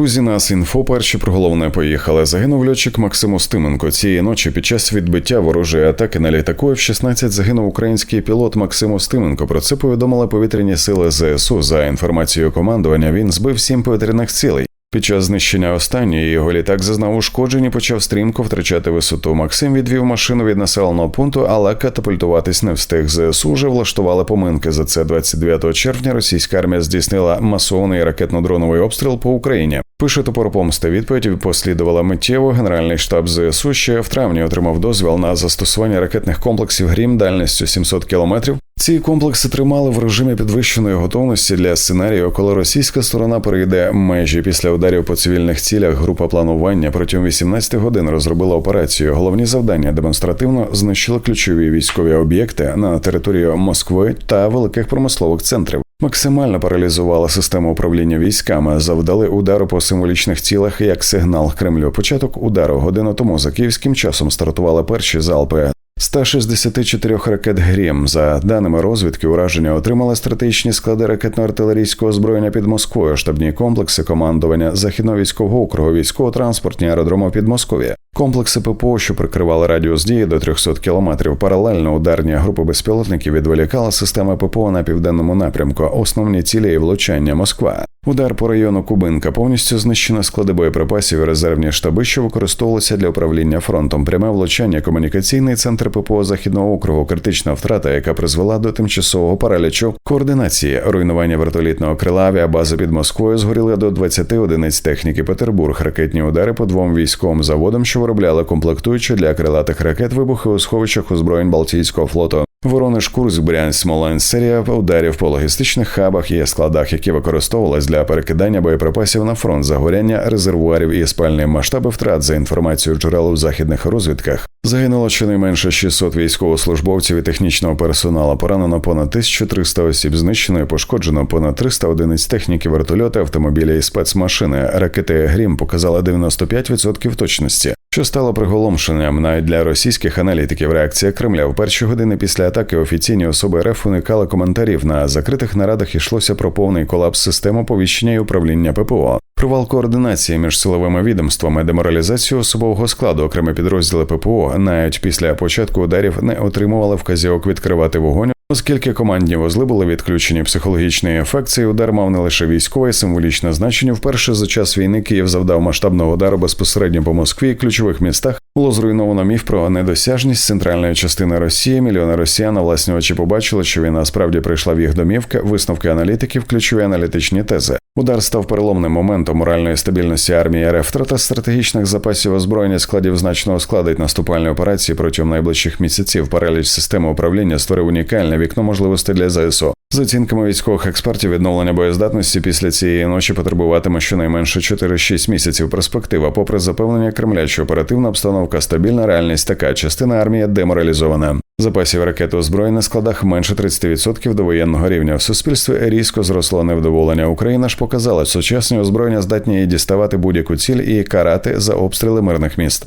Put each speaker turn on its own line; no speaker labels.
Друзі, нас інфо перші про головне поїхали. Загинув льотчик Максим Устименко. Цієї ночі під час відбиття ворожої атаки на літаку F-16 загинув український пілот Максим Устименко. Про це повідомили повітряні сили ЗСУ. За інформацією командування, він збив сім повітряних цілей. Під час знищення останньої його літак зазнав ушкоджень і почав стрімко втрачати висоту. Максим відвів машину від населеного пункту, але катапультуватись не встиг. ЗСУ вже влаштували поминки. За це 29 червня російська армія здійснила масований ракетно-дроновий обстріл по Україні. Пише топор помсти. Відповідь послідувала миттєво. Генеральний штаб ЗСУ ще в травні отримав дозвіл на застосування ракетних комплексів Грім дальністю 700 кілометрів. Ці комплекси тримали в режимі підвищеної готовності для сценарію, коли російська сторона перейде межі після ударів по цивільних цілях. Група планування протягом 18 годин розробила операцію. Головні завдання демонстративно знищили ключові військові об'єкти на території Москви та великих промислових центрів. Максимально паралізувала систему управління військами, завдали удару по символічних цілах як сигнал Кремлю. Початок удару годину тому за київським часом стартували перші залпи. 164 ракет Грім. За даними розвідки, ураження отримали стратегічні склади ракетно-артилерійського озброєння під Москвою, штабні комплекси командування західно-військового округу, військово-транспортні аеродроми під Москові. Комплекси ППО, що прикривали радіус дії до 300 кілометрів. Паралельно ударні групи безпілотників відволікали системи ППО на південному напрямку. Основні цілі і влучання Москва. Удар по району Кубинка повністю знищено склади боєприпасів і резервні штаби, що використовувалися для управління фронтом. Пряме влучання, комунікаційний центр ППО західного округу, критична втрата, яка призвела до тимчасового паралічу координації, руйнування вертолітного крила, авіабази під Москвою згоріли до 20 одиниць техніки Петербург, ракетні удари по двом військовим заводам, що виробляли комплектуючі для крилатих ракет, вибухи у сховищах озброєнь Балтійського флоту. Воронеж, Курск, Брянськ, Смоленськ, серія ударів по логістичних хабах і складах, які використовувались для перекидання боєприпасів на фронт загоряння резервуарів і спальні масштаби втрат за інформацією джерел у західних розвідках. Загинуло щонайменше 600 військовослужбовців і технічного персоналу. Поранено понад 1300 осіб, знищено і пошкоджено понад 300 одиниць техніки, вертольоти, автомобілі і спецмашини. Ракети Грім показали 95% точності. Що стало приголомшенням навіть для російських аналітиків, реакція Кремля в перші години після атаки офіційні особи РФ уникали коментарів. На закритих нарадах йшлося про повний колапс систем оповіщення і управління ППО, провал координації між силовими відомствами, деморалізацію особового складу, окремі підрозділи ППО навіть після початку ударів не отримували вказівок відкривати вогонь. Оскільки командні вузли були відключені психологічний ефект, цей удар мав не лише військове символічне значення. Вперше за час війни Київ завдав масштабного удару безпосередньо по Москві і ключових містах. Було зруйновано міф про недосяжність центральної частини Росії. Мільйони росіян власні очі побачили, що війна справді прийшла в їх домівки. Висновки аналітиків, ключові аналітичні тези. Удар став переломним моментом моральної стабільності армії РФ. Втрата стратегічних запасів озброєння складів значно ускладить наступальні операції протягом найближчих місяців. Параліч системи управління створив унікальне вікно можливостей для ЗСУ. За оцінками військових експертів, відновлення боєздатності після цієї ночі потребуватиме щонайменше 4-6 місяців перспектива. Попри запевнення Кремля, що оперативна обстановка стабільна, реальність така частина армії деморалізована. Запасів ракет озброєнь на складах менше 30% до воєнного рівня. В суспільстві різко зросло невдоволення. Україна ж показала, сучасні озброєння здатні діставати будь-яку ціль і карати за обстріли мирних міст.